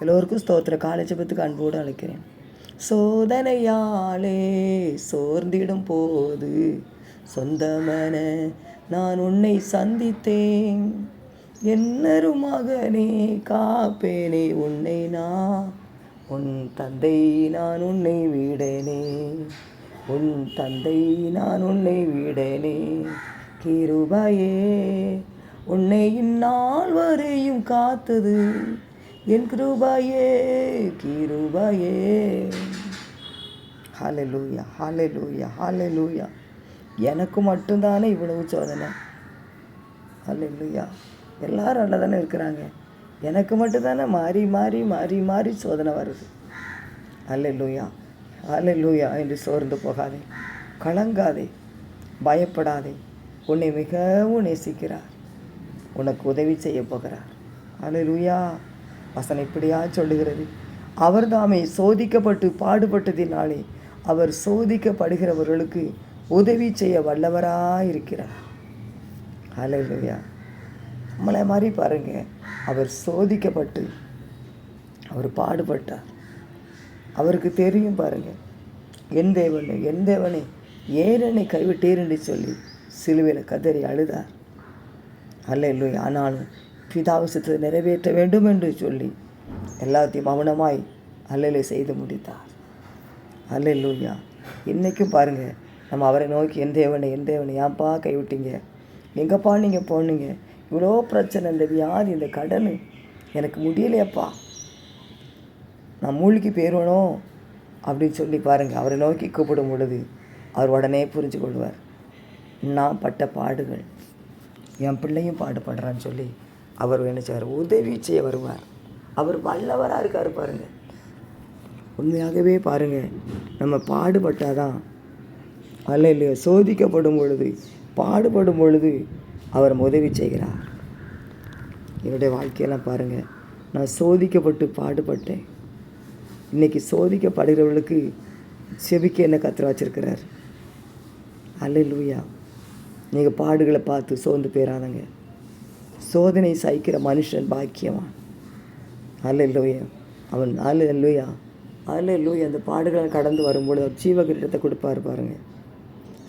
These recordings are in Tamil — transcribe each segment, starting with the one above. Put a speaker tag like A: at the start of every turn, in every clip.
A: எல்லோருக்கும் ஸ்தோத்திர காலை ஜெபத்துக்கு அன்போடு அழைக்கிறேன். சோதனையாலே சோர்ந்திடும் போது சொந்தமன நான் உன்னை சந்தித்தேன். என்னரு மகனே காப்பேனே உன்னை நான் உன் தந்தை நான் உன்னை வீடனே உன் தந்தை நான் உன்னை வீடனே கிருபையே உன்னை இந்நாள் வரையும் காத்தது. என் லூயா ஹாலே லூயா ஹாலே லூயா எனக்கு மட்டும்தானே இவ்வளவு சோதனை. ஹalleluya. எல்லாரும் நல்லா தானே இருக்கிறாங்க. எனக்கு மட்டும்தானே மாறி மாறி மாறி மாறி சோதனை வருது. ஹalleluya லூயா என்று சோர்ந்து போகாதே. கலங்காதே. பயப்படாதே. உன்னை மிகவும் நேசிக்கிறார். உனக்கு உதவி செய்ய போகிறார். ஹalleluya. வசனம் இப்படியா சொல்லுகிறது? அவர் தாமே சோதிக்கப்பட்டு பாடுபட்டதினாலே அவர் சோதிக்கப்படுகிறவர்களுக்கு உதவி செய்ய வல்லவராயிருக்கிறார். அலையா நம்மளை மாதிரி பாருங்க. அவர் சோதிக்கப்பட்டு அவர் பாடுபட்டார். அவருக்கு தெரியும் பாருங்க. என் தேவனே என் தேவனே ஏன் என்னை என்று சொல்லி சிலுவையில் கதறி அழுதார். அல்ல ஆனாலும் பிதாவசத்தை நிறைவேற்ற வேண்டும் என்று சொல்லி எல்லாத்தையும் மௌனமாய் அல்லலை செய்து முடித்தார் அல்லூயா இன்றைக்கும் பாருங்கள் நம்ம அவரை நோக்கி என் தேவனை என் தேவனை ஏன்ப்பா கைவிட்டீங்க எங்கப்பா நீங்கள் போனீங்க இவ்வளோ பிரச்சனை இந்த வியாதி இந்த கடன் எனக்கு முடியலையப்பா நான் மூழ்கி போயிடுவனோ அப்படின்னு சொல்லி பாருங்கள் அவரை நோக்கி கூப்பிடும் பொழுது அவர் உடனே புரிஞ்சு கொள்வார் நான் பட்ட பாடுகள் என் பிள்ளையும் பாடுபடுறான்னு சொல்லி அவர் என்ன செய்வார்? உதவி செய்ய வருவார். அவர் வல்லவராக இருக்கார் பாருங்கள் உண்மையாகவே பாருங்கள் நம்ம பாடுபட்டாதான் அல்ல இல்லையோ சோதிக்கப்படும் பொழுது பாடுபடும் பொழுது அவர் உதவி செய்கிறார். என்னுடைய வாழ்க்கையெல்லாம் பாருங்கள் நான் சோதிக்கப்பட்டு பாடுபட்டேன். இன்றைக்கி சோதிக்கப்படுகிறவர்களுக்கு செவிக்க என்ன கத்திர வச்சுருக்கிறார்? அல்ல லூயா நீங்கள் பாடுகளை பார்த்து சோர்ந்து போயிடாதங்க சோதனை சகிக்கிற மனுஷன் பாக்கியவான். அல்ல லூயா அவன் அல்ல லூயா அல்ல இல்லையா அந்த பாடுகளை கடந்து வரும்பொழுது அவர் ஜீவகிரீடத்தை கொடுப்பாரு பாருங்க.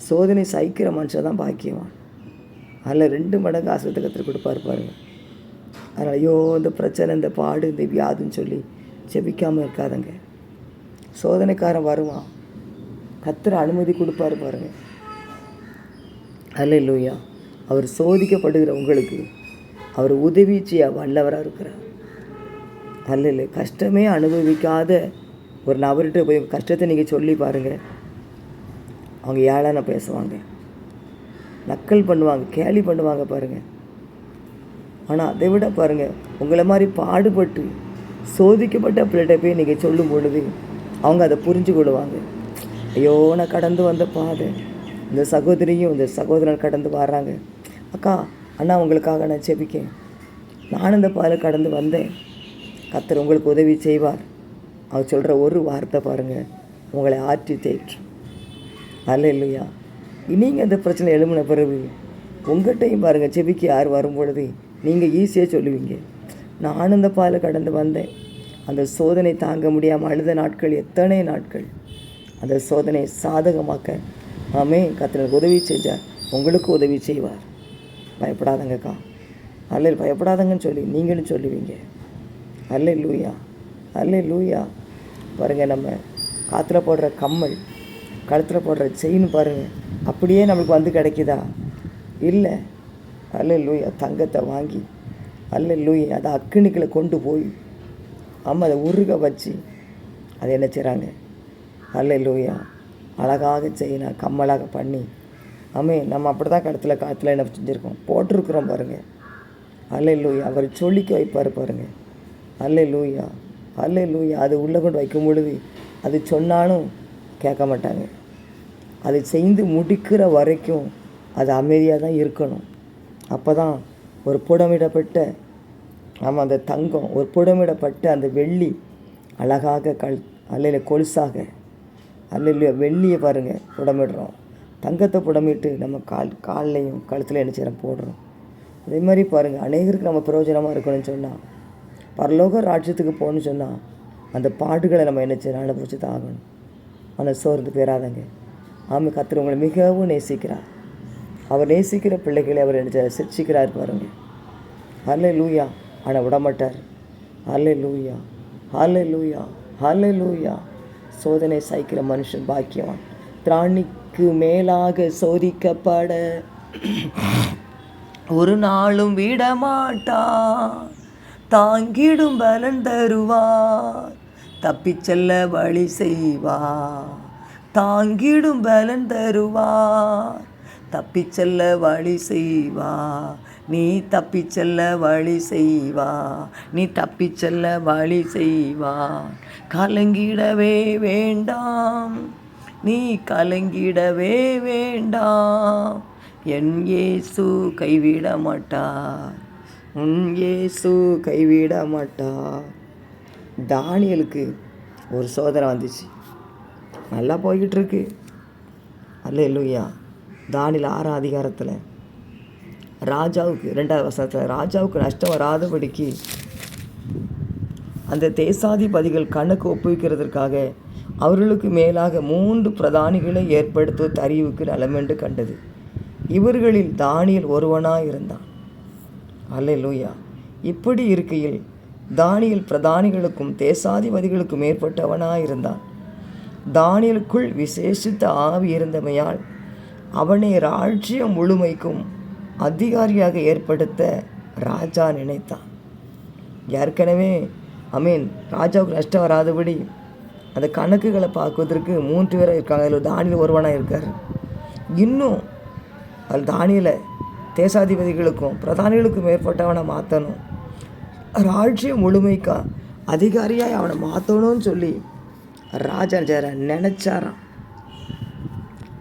A: சோதனை சகிக்கிற மனுஷன் தான் பாக்கியவான். அதில் ரெண்டு மடங்கு ஆசிரியத்தை கற்றுக் கொடுப்பாரு பாருங்க. அதனால் ஐயோ இந்த பிரச்சனை இந்த பாடு இந்த வியாதுன்னு சொல்லி ஜெபிக்காமல் இருக்காதங்க. சோதனைக்காரன் வருவான். கத்துற அனுமதி கொடுப்பாரு பாருங்க. அல்ல இல்லையா அவர் சோதிக்கப்படுகிற உங்களுக்கு அவர் உதவி செய்ய வல்லவராக இருக்கிறார். அல்ல இல்லை கஷ்டமே அனுபவிக்காத ஒரு நபர்கிட்ட போய் கஷ்டத்தை நீங்கள் சொல்லி பாருங்கள் அவங்க ஏழான பேசுவாங்க. நக்கல் பண்ணுவாங்க கேலி பண்ணுவாங்க பாருங்கள் ஆனால் அதை விட பாருங்கள் உங்களை மாதிரி பாடுபட்டு சோதிக்கப்பட்ட பிள்ளைகிட்ட போய் நீங்கள் சொல்லும் பொழுது அவங்க அதை புரிஞ்சு கொள்வாங்க. ஐயோ நான் கடந்து வந்த பாதை. இந்த சகோதரியும் இந்த சகோதரன் கடந்து வர்றாங்க. அக்கா அண்ணா உங்களுக்காக நான் செபிக்கேன் நானும் இந்த பாதை கடந்து வந்தேன். கத்தர் உங்களுக்கு உதவி செய்வார். அவர் சொல்கிற ஒரு வார்த்தை பாருங்கள் உங்களை ஆற்றி தேற்றும் அல்ல இல்லையா நீங்கள் இந்த பிரச்சனை எழுமின பிறகு உங்கள்கிட்டையும் பாருங்கள் செபிக்கு யார் வரும்பொழுது நீங்கள் ஈஸியாக சொல்லுவீங்க. நானும் இந்த பாலை கடந்து வந்தேன். அந்த சோதனை தாங்க முடியாமல் அழுத நாட்கள் எத்தனை நாட்கள்? அந்த சோதனை சாதகமாக்க ஆமே கத்தனுக்கு உதவி செஞ்சார். உங்களுக்கு உதவி செய்வார். பயப்படாதங்கக்கா. அல்ல பயப்படாதங்கன்னு சொல்லி நீங்களும் சொல்லுவீங்க. அல்ல லூயா அல்ல லூயா பாருங்கள் நம்ம காற்றுல போடுற கம்மல் கழுத்தில் போடுற செயின் பாருங்கள் அப்படியே நம்மளுக்கு வந்து கிடைக்குதா? இல்லை. அல்ல லூயா தங்கத்தை வாங்கி அல்ல லூயா அதை அக்கினிக்கில் கொண்டு போய் ஆமாம் அதை உருக வச்சு அதை என்ன செய்கிறாங்க அல்ல லூயா அழகாக செயினா கம்மலாக பண்ணி ஆமே நம்ம அப்படி தான் கடத்தில் காற்றுல என்ன செஞ்சுருக்கோம்? போட்டிருக்கிறோம் பாருங்கள் அல்ல லூயா அவர் சொல்லிக்க வைப்பார் பாருங்கள் அல்ல லூயா அல்ல லூயா அது உள்ளே கொண்டு வைக்கும் பொழுது அது சொன்னாலும் கேட்க மாட்டாங்க. அதை செய்து முடிக்கிற வரைக்கும் அது அமைதியாக தான் இருக்கணும். அப்போ தான் ஒரு புடமிடப்பட்ட நம்ம அந்த தங்கம் ஒரு புடமிடப்பட்ட அந்த வெள்ளி அழகாக கல் அல்லையில் கொலுசாக. அல்லையில வெள்ளியை பாருங்கள் புடமிடுறோம். தங்கத்தை புடமிட்டு நம்ம கால் கால்லையும் கழுத்தில் என்ன செய்கிறோம் போடுறோம். அதே மாதிரி பாருங்கள் அநேகருக்கு நம்ம பிரயோஜனமாக இருக்கணும்னு சொன்னால் பரலோக ராஜ்யத்துக்கு போகணும்னு சொன்னால் அந்த பாடுகளை நம்ம என்ன செய்யணும்? அனுபவிச்சு தான் ஆகணும். ஆனால் சோர்ந்து பேராதங்க ஆமை கத்துறவங்களை உங்களை மிகவும் நேசிக்கிறார். அவர் நேசிக்கிற பிள்ளைகளை அவர் என்ன சிரிச்சிக்கிறார் பாருங்க. ஹல்லே லூயா ஆனால் விடமாட்டார். ஹல்லே லூயா ஹல்லே லூயா ஹல்லே லூயா சோதனை சகிக்கிற மனுஷன் பாக்கியவான். திராணிக்கு மேலாக சோதிக்கப்பட ஒரு நாளும் விடமாட்டான். தாங்கிடும் பலன் தருவார் தப்பிச்செல்ல வழி செய்வா தாங்கிடும் பலன் தருவார் தப்பிச்செல்ல வழி செய்வா நீ தப்பிச்செல்ல வழி செய்வா நீ தப்பிச்செல்ல வழி செய்வா கலங்கிடவே வேண்டாம். நீ கலங்கிடவே வேண்டாம். என் ஏசு கைவிட மாட்டார் உன் ஏசு கைவிட மாட்டார் தானியலுக்கு ஒரு சோதனை வந்துச்சு. நல்லா போய்கிட்டு இருக்கு அல்ல இல்லையா தானியல் ஆறாம் அதிகாரத்தில் ராஜாவுக்கு ரெண்டாவது வருஷத்தில் ராஜாவுக்கு நஷ்டம் வராதபடிக்கு அந்த தேசாதிபதிகள் கணக்கு ஒப்புவிக்கிறதுக்காக அவர்களுக்கு மேலாக மூன்று பிரதானிகளை ஏற்படுத்துவது அறிவுக்கு நலமென்று கண்டது. இவர்களில் தானியல் ஒருவனாய் இருந்தான் அல்லேலூயா. இப்படி இருக்கையில் தானியல் பிரதானிகளுக்கும் தேசாதிபதிகளுக்கும் மேற்பட்டவனாய் இருந்தான் தானியலுக்குள் விசேஷித்த ஆவி இருந்தமையால் அவனை ராஜ்யம் முழுமைக்கும் அதிகாரியாக ஏற்படுத்த ராஜா நினைத்தான். ஏற்கனவே ஐ மீன் ராஜாவுக்கு நஷ்டம் வராதபடி அந்த கணக்குகளை பார்க்குவதற்கு மூன்று பேர் இருக்காங்க. அதில் தானியில் ஒருவனாக இருக்கார். இன்னும் அது தானியில் தேசாதிபதிகளுக்கும் பிரதானிகளுக்கும் மேற்பட்டவனை மாற்றணும் ராஜ்யம் முழுமைக்கா அதிகாரியாக அவனை மாற்றணும்னு சொல்லி ராஜா நினச்சாராம்.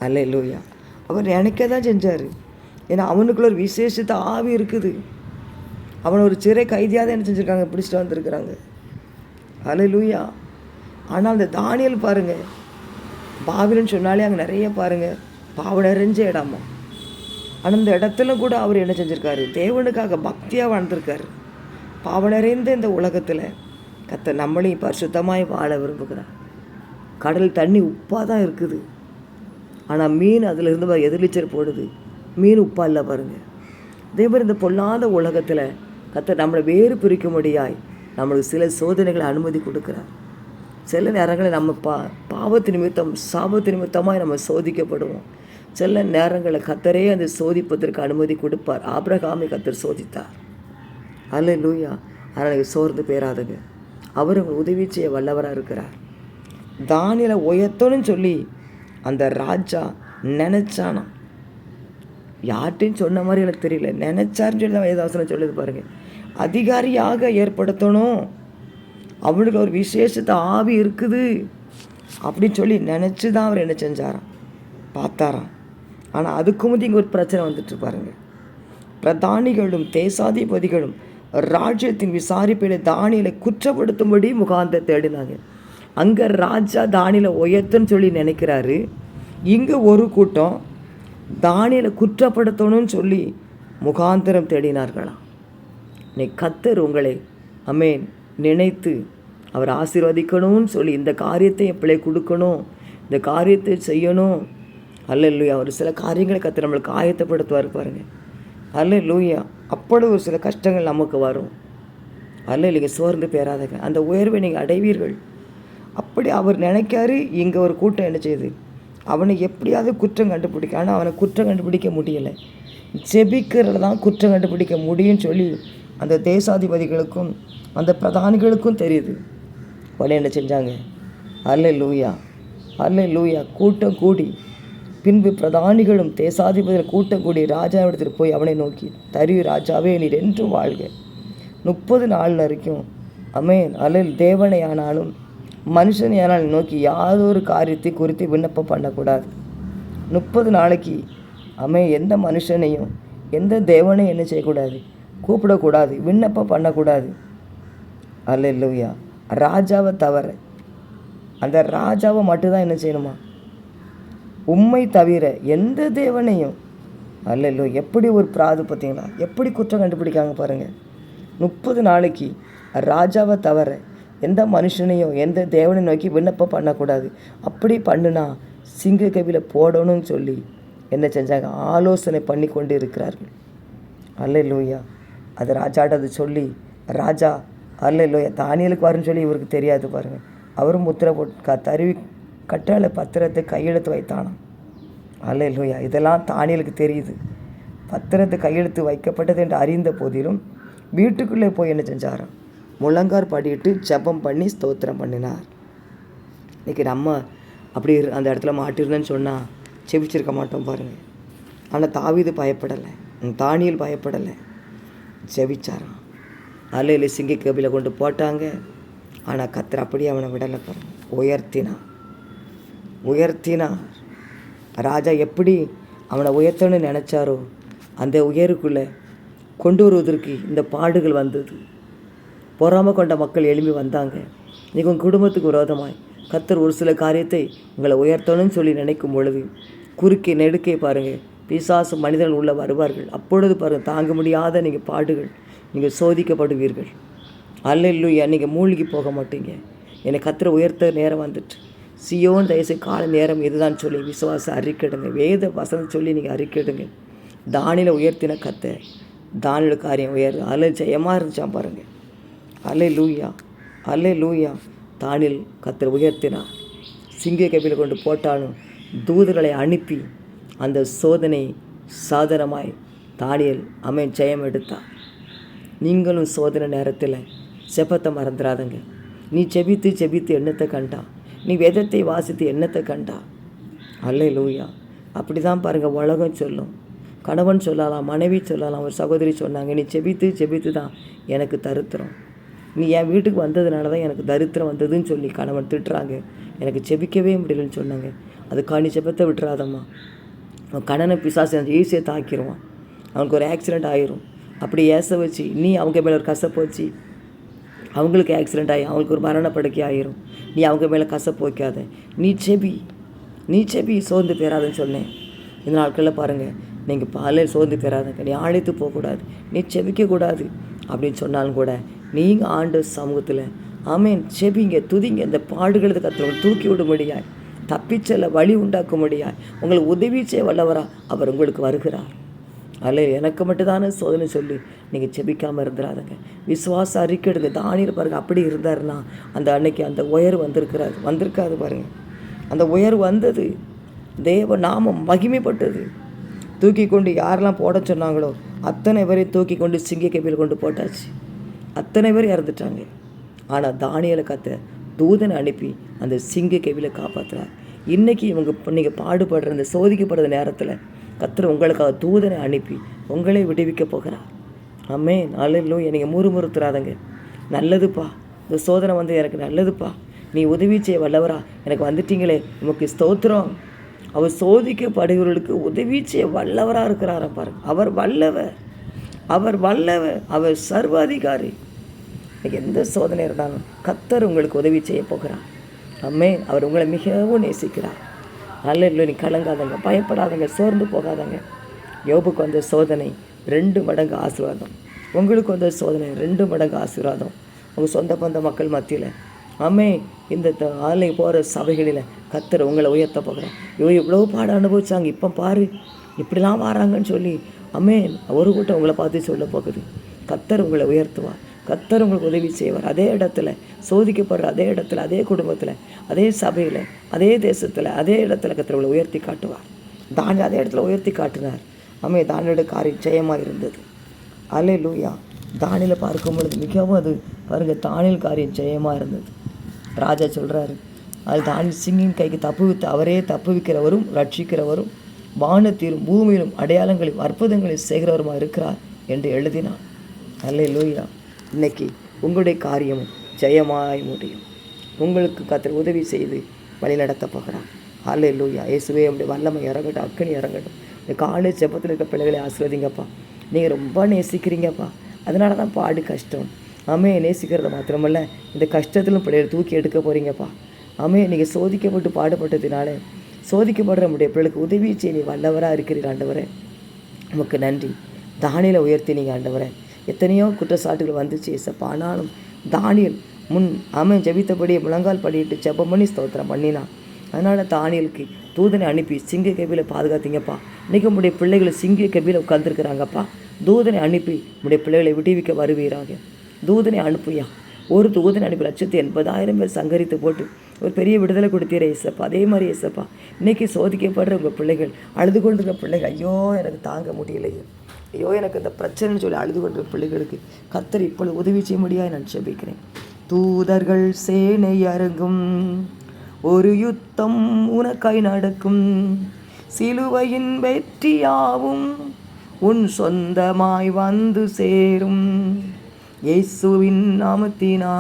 A: அல்ல லூயா அவர் நினைக்க தான் செஞ்சார். ஏன்னா அவனுக்குள்ள ஒரு விசேஷத்த ஆவி இருக்குது. அவன் ஒரு சிறை கைதியாக தான் என்ன செஞ்சுருக்காங்க? பிடிச்சிட்டு வந்திருக்கிறாங்க. அலை லூயா ஆனால் அந்த தானியல் பாருங்கள் பாபிலன்னு சொன்னாலே அங்கே நிறைய பாருங்க. பாவம் நிறைஞ்ச இடமா. ஆனால் அந்த இடத்துல கூட அவர் என்ன செஞ்சுருக்காரு? தேவனுக்காக பக்தியாக வாழ்ந்திருக்காரு. பாவம் நிறைந்த இந்த உலகத்தில் கத்த நம்மளையும் பரிசுத்தமாய் வாழ விரும்புகிறார். கடல் தண்ணி உப்பாக தான் இருக்குது. ஆனால் மீன் அதிலிருந்து எதிர்நீச்சல் போடுது. மீன் உப்பாக இல்லை பாருங்கள் அதே மாதிரி இந்த பொல்லாத உலகத்தில் கத்த நம்மளை வேறு பிரிக்கும்படியாய் நம்மளுக்கு சில சோதனைகளை அனுமதி கொடுக்குறார். சில நேரங்களில் நம்ம பா பாவத்து நிமித்தம் சாபத்து நிமித்தமாக நம்ம சோதிக்கப்படுவோம். சில நேரங்களில் கத்தரே அந்த சோதிப்பதற்கு அனுமதி கொடுப்பார். ஆபிரகாமை கத்தர் சோதித்தார். அல்ல லூயா அதனால் சோர்ந்து பேராதுங்க அவர் உங்கள் உதவி செய்ய வல்லவராக இருக்கிறார். தானியலை உயர்த்தணும்னு சொல்லி அந்த ராஜா நினச்சானா? யார்கிட்டையும் சொன்ன மாதிரி எனக்கு தெரியல. நினச்சாருன்னு சொல்லி தான் வேதாசனம் சொல்லுது பாருங்கள் அதிகாரியாக ஏற்படுத்தணும். அவளுக்கு ஒரு விசேஷத்த ஆவி இருக்குது அப்படின்னு சொல்லி நினச்சி தான் அவர் என்ன செஞ்சாராம்? பார்த்தாராம். ஆனால் அதுக்கு முந்தி இங்கே ஒரு பிரச்சனை வந்துட்டு பாருங்க. பிரதானிகளும் தேசாதிபதிகளும் ராஜ்யத்தின் விசாரிப்பில் தானியலை குற்றப்படுத்தும்படி முகாந்த தேடினாங்க. அங்கே ராஜா தானியலை உயர்த்துன்னு சொல்லி நினைக்கிறாரு. இங்கே ஒரு கூட்டம் தானியலை குற்றப்படுத்தணும்னு சொல்லி முகாந்திரம் தேடினார்களாம். நீ கத்தர் உங்களை. அமேன். நினைத்து அவர் ஆசீர்வதிக்கணும்னு சொல்லி இந்த காரியத்தை என் பிள்ளை கொடுக்கணும் இந்த காரியத்தை செய்யணும். அல்ல லூயா ஒரு சில காரியங்களை கற்று நம்மளுக்கு ஆயத்தப்படுத்துவார் பாருங்க. அல்ல லூயா அப்படி ஒரு சில கஷ்டங்கள் நமக்கு வரும். அல்ல இல்லைங்க சோர்ந்து பேராதங்க அந்த உயர்வை நீங்கள் அடைவீர்கள். அப்படி அவர் நினைக்காரு இங்கே ஒரு கூட்டம் என்ன செய்யுது அவனை எப்படியாவது குற்றம் கண்டுபிடிக்க ஆனால் அவனை குற்றம் கண்டுபிடிக்க முடியலை. ஜெபிக்கிறது தான் குற்றம் கண்டுபிடிக்க முடியும்னு சொல்லி அந்த தேசாதிபதிகளுக்கும் அந்த பிரதானிகளுக்கும் தெரியுது. உடனே என்ன செஞ்சாங்க? அல்ல லூயா அல்ல லூயா கூட்டம் கூடி. பின்பு பிரதானிகளும் தேசாதிபதியில் கூட்டம் கூடி ராஜாவிடத்தில் போய் அவனை நோக்கி தருவி ராஜாவே நீர் என்றும் வாழ்க. முப்பது நாள் வரைக்கும் அமேன். அல்லல் தேவனை ஆனாலும் மனுஷனை ஆனாலும் நோக்கி யாதொரு காரியத்தை குறித்து விண்ணப்பம் பண்ணக்கூடாது. முப்பது நாளைக்கு அமே எந்த மனுஷனையும் எந்த தேவனையும் என்ன செய்யக்கூடாது? கூப்பிடக்கூடாது. விண்ணப்பம் பண்ணக்கூடாது. அல்ல இல்லையா ராஜாவை தவிர அந்த ராஜாவை மட்டும்தான் என்ன செய்யணுமா? உண்மை தவிர எந்த தேவனையும் அல்ல இல்லை எப்படி ஒரு பிராது பார்த்தீங்கன்னா எப்படி குற்றம் கண்டுபிடிக்காங்க பாருங்கள் முப்பது நாளைக்கு ராஜாவை தவிர எந்த மனுஷனையும் எந்த தேவனை நோக்கி விண்ணப்பம் பண்ணக்கூடாது. அப்படி பண்ணுனா சிங்க கவியில் போடணும்னு சொல்லி என்ன செஞ்சாங்க? ஆலோசனை பண்ணி கொண்டு இருக்கிறார்கள். அல்ல லூயா அது ராஜாட்ட அது சொல்லி ராஜா அல்ல இல்லையா தானியலுக்கு வரும்னு சொல்லி இவருக்கு தெரியாது பாருங்கள் அவரும் முத்திரை போட்டு க தருவி கட்டளை பத்திரத்தை கையெழுத்து வைத்தானாம். அல்ல இல்லையா இதெல்லாம் தானியலுக்கு தெரியுது. பத்திரத்தை கையெழுத்து வைக்கப்பட்டது என்று அறிந்த போதிலும் வீட்டுக்குள்ளே போய் என்ன செஞ்சாராம்? முழங்கார் படியிட்டு ஜெபம் பண்ணி ஸ்தோத்திரம் பண்ணினார். இன்றைக்கி நம்ம அப்படி இரு- அந்த இடத்துல மாட்டிருந்தேன்னு சொன்னால் செபிச்சிருக்க மாட்டோம் பாருங்கள் ஆனால் தாவிது பயப்படலை. தானியல் பயப்படலை. செபிச்சாராம். அலையில் சிங்கி கபில கொண்டு போட்டாங்க. ஆனால் கத்திர அப்படியே அவனை விடலை பாருங்க உயர்த்தினா உயர்த்தினார். ராஜா எப்படி அவனை உயர்த்தணும்னு நினச்சாரோ அந்த உயருக்குள்ளே கொண்டு வருவதற்கு இந்த பாடுகள் வந்தது. பொறாமை கொண்ட மக்கள் எழும்பி வந்தாங்க. நீங்கள் உங்கள் குடும்பத்துக்கு விரோதமாய் கத்தர் ஒரு சில காரியத்தை உங்களை உயர்த்தணும்னு சொல்லி நினைக்கும் பொழுது குறுக்கே நெடுக்கே பாருங்கள் பிசாசு மனிதன் உள்ள வருவார்கள். அப்பொழுது பாருங்கள் தாங்க முடியாத நீங்கள் பாடுகள். நீங்கள் சோதிக்கப்படுவீர்கள். அல்லையா நீங்கள் மூழ்கி போக மாட்டீங்க. என்னை கத்திர உயர்த்த நேரம் வந்துட்டு. சியோன் தயசு கால நேரம் இதுதான் சொல்லி விசுவாசம் அறிக்கிடுங்க வேத வசனம் சொல்லி நீங்கள் அறிக்கிடுங்க தானியில் உயர்த்தின கத்தை தானியோட காரியம் உயர் அல்ல ஜெயமாக இருந்துச்சான் பாருங்கள் அல்ல லூயா அல்ல லூயா தானில் கத்திர உயர்த்தினார் சிங்க கபில் கொண்டு போட்டாலும் தூதர்களை அனுப்பி அந்த சோதனை சாதனமாய் தானியல் அமை ஜெயம் எடுத்தார். நீங்களும் சோதனை நேரத்தில் செபத்தை மறந்துடாதங்க நீ செபித்து செபித்து எண்ணத்தை கண்டா. நீ வேதத்தை வாசித்து எண்ணத்தை கண்டா. அல்ல லூயா அப்படி தான் பாருங்கள் உலகம் சொல்லும். கணவன் சொல்லலாம் மனைவி சொல்லலாம் ஒரு சகோதரி சொன்னாங்க நீ செபித்து செபித்து தான் எனக்கு தருத்திரம். நீ என் வீட்டுக்கு வந்ததுனால தான் எனக்கு தரித்திரம் வந்ததுன்னு சொல்லி கணவன் திட்டுறாங்க. எனக்கு செபிக்கவே முடியலன்னு சொன்னாங்க. அதுக்காக நீ செபத்தை விட்டுறாதம்மா. அவன் கணனை பிசாசு ஈஸியாக தாக்கிடுவான் அவனுக்கு ஒரு ஆக்சிடெண்ட் ஆயிரும். அப்படி ஏச வச்சு நீ அவங்க மேலே ஒரு கசப்பு வச்சு அவங்களுக்கு ஆக்சிடெண்ட் ஆகி அவங்களுக்கு ஒரு மரணப்படுக்கை ஆயிரும். நீ அவங்க மேலே கசப்பு வைக்காத. நீ செபி நீ செபி சோர்ந்து பெறாதுன்னு சொன்னேன். இந்த நாட்களில் பாருங்கள் நீங்கள் பாலே சோர்ந்து பெறாதுங்க நீ ஆழைத்து போகக்கூடாது. நீ செபிக்கக்கூடாது அப்படின்னு சொன்னாலும் கூட நீங்கள் ஆண்டு சமூகத்தில் ஆமேன் செபிங்க துதிங்க. இந்த பாடுகளுக்கு கத்துறவங்க தூக்கி விடும்படியாய் தப்பிச்சல வழி உண்டாக்கும்படியாய் உங்களுக்கு உதவி செய்ய வல்லவரா அவர் உங்களுக்கு வருகிறார். அல்ல எனக்கு மட்டும்தானே சோதனை சொல்லி நீங்கள் செபிக்காமல் இருந்துடாதுங்க விசுவாச அறிக்கைடுங்க தானியில் பாருங்க அப்படி இருந்தாருன்னா அந்த அன்னைக்கு அந்த உயர் வந்திருக்கிறாரு. வந்திருக்காது பாருங்கள் அந்த உயர் வந்தது. தேவ நாமம் மகிமைப்பட்டது. தூக்கி கொண்டு யாரெல்லாம் போட சொன்னாங்களோ அத்தனை பேரையும் தூக்கி கொண்டு சிங்க கபியில் கொண்டு போட்டாச்சு. அத்தனை பேர் இறந்துட்டாங்க. ஆனால் தானியலை கத்த தூதனை அனுப்பி அந்த சிங்க கவியில் காப்பாற்றுறார் இன்றைக்கி இவங்க நீங்கள் பாடுபடுற அந்த சோதிக்கப்படுற நேரத்தில் கத்தர் உங்களுக்காக தூதனை அனுப்பி உங்களை விடுவிக்க போகிறார். அம்மே நாளிலும் நீங்கள் முறுமுறுத்துறாதங்க. நல்லதுப்பா. இந்த சோதனை வந்து எனக்கு நல்லதுப்பா. நீ உதவி செய்ய வல்லவரா. எனக்கு வந்துட்டீங்களே. உமக்கு ஸ்தோத்திரம். அவர் சோதிக்கப்படுகிறவர்களுக்கு உதவி செய்ய வல்லவராக இருக்கிறாரா பாருங்க. அவர் வல்லவர். அவர் வல்லவர். அவர் சர்வாதிகாரி. எந்த சோதனை இருந்தாலும் கத்தர் உங்களுக்கு உதவி செய்ய போகிறார். அம்மே அவர் உங்களை மிகவும் நேசிக்கிறார். அல்ல இல்லை நீ கலங்காதங்க பயப்படாதங்க சோர்ந்து போகாதங்க. யோபுக்கு வந்த சோதனை ரெண்டு மடங்கு ஆசீர்வாதம். உங்களுக்கு வந்த சோதனை ரெண்டு மடங்கு ஆசீர்வாதம். உங்கள் சொந்த பந்த மக்கள் மத்தியில். அம்மே இந்த த- ஆலை போகிற சபைகளில் கத்துற உங்களை உயர்த்த போகிறேன் இவன் இவ்வளோ பாடம் அனுபவிச்சாங்க இப்போ பாரு இப்படிலாம் வராங்கன்னு சொல்லி அம்மே ஒரு கூட்டம் உங்களை பார்த்து சொல்ல போகுது. கத்தர் உங்களை உயர்த்துவார். கத்தர் உங்களுக்கு உதவி செய்வார். அதே இடத்துல சோதிக்கப்படுற அதே இடத்துல அதே குடும்பத்தில் அதே சபையில் அதே தேசத்தில் அதே இடத்துல கத்தர் உங்களை உயர்த்தி காட்டுவார். தானி அதே இடத்துல உயர்த்தி காட்டினார். அம்மே தானியோட காரியம் ஜெயமாக இருந்தது. அலே லூயா தானியில் பார்க்கும் பொழுது மிகவும் அது பாருங்கள் தானியல் காரியம் ஜெயமாக இருந்தது. ராஜா சொல்கிறாரு அது தானி சிங்கின் கைக்கு தப்புவித்து அவரே தப்புவிக்கிறவரும் ரட்சிக்கிறவரும் வானத்திலும் பூமியிலும் அடையாளங்களையும் அற்புதங்களையும் செய்கிறவருமா இருக்கிறார் என்று எழுதினான். அல்லே லூயா இன்னைக்கு உங்களுடைய காரியமும் ஜெயமாய் முடியும். உங்களுக்கு கத்தர் உதவி செய்து வழி நடத்த போகிறார். அல்ல லூயா இயேசுவே அப்படி வல்லமை இறங்கட்டும் அக்கனி இறங்கட்டும். இந்த காலை செப்பத்தில் இருக்க பிள்ளைகளை ஆசிர்வதிங்கப்பா. நீங்கள் ரொம்ப நேசிக்கிறீங்கப்பா. அதனால தான் பாடு கஷ்டம். ஆமே நேசிக்கிறது மாத்திரமல்ல. இந்த கஷ்டத்திலும் பிள்ளைகளை தூக்கி எடுக்க போகிறீங்கப்பா ஆமே நீங்கள் சோதிக்கப்பட்டு பாடுபட்டதினால சோதிக்கப்படுற நம்முடைய பிள்ளைகளுக்கு உதவி செய்ய நீ வல்லவராக இருக்கிறீர் ஆண்டவரே. உமக்கு நன்றி. தானியில் உயர்த்தி நீங்கள் ஆண்டவரே. எத்தனையோ குற்றச்சாட்டுகள் வந்துச்சு ஏசப்பா. ஆனாலும் தானியல் முன் அவன் ஜெபித்தபடியே முழங்கால் படிட்டு ஜெபம் பண்ணி ஸ்தோத்திரம் பண்ணினான். அதனால் தானியலுக்கு தூதனை அனுப்பி சிங்க கபியில் பாதுகாத்தீங்கப்பா. இன்றைக்கி உங்களுடைய பிள்ளைகளை சிங்க கபியில் உட்காந்துருக்குறாங்கப்பா தூதனை அனுப்பி உங்களுடைய பிள்ளைகளை விடுவிக்க வருவீராக. தூதனை அனுப்புயா. ஒரு தூதனை அனுப்பி லட்சத்து எண்பதாயிரம் பேர் சங்கரித்து போட்டு ஒரு பெரிய விடுதலை கொடுத்தீர ஏசப்பா. அதே மாதிரி ஏசப்பா இன்றைக்கி சோதிக்கப்படுற உங்கள் பிள்ளைகள் அழுது கொண்டிருக்க பிள்ளைகள் ஐயோ எனக்கு தாங்க முடியலையே. ஐயோ எனக்கு இந்த பிரச்சனைன்னு சொல்லி அழுது கொண்ட பிள்ளைகளுக்கு கத்தர் இப்பொழுது உதவி செய்ய முடியாது நான் செபிக்கிறேன் தூதர்கள் சேனை அருங்கும் ஒரு யுத்தம் உனக்காய் நடக்கும். சிலுவையின் வெற்றியாவும் உன் சொந்தமாய் வந்து சேரும். இயேசுவின் நாமத்தினா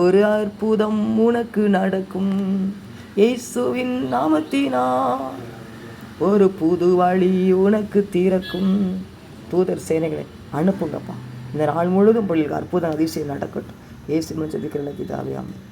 A: ஒரு அற்புதம் உனக்கு நடக்கும். இயேசுவின் நாமத்தினா ஒரு புது வழி உனக்கு திறக்கும். தூதர் சேனைகளை அனுப்புங்கப்பா. இந்த நாள் முழுவதும் பிள்ளைகளுக்கு அற்புதம் அதிசயம் நடக்கட்டும். இயேசுன்னு ஜெபிக்கிற பிதாவே ஆமென்.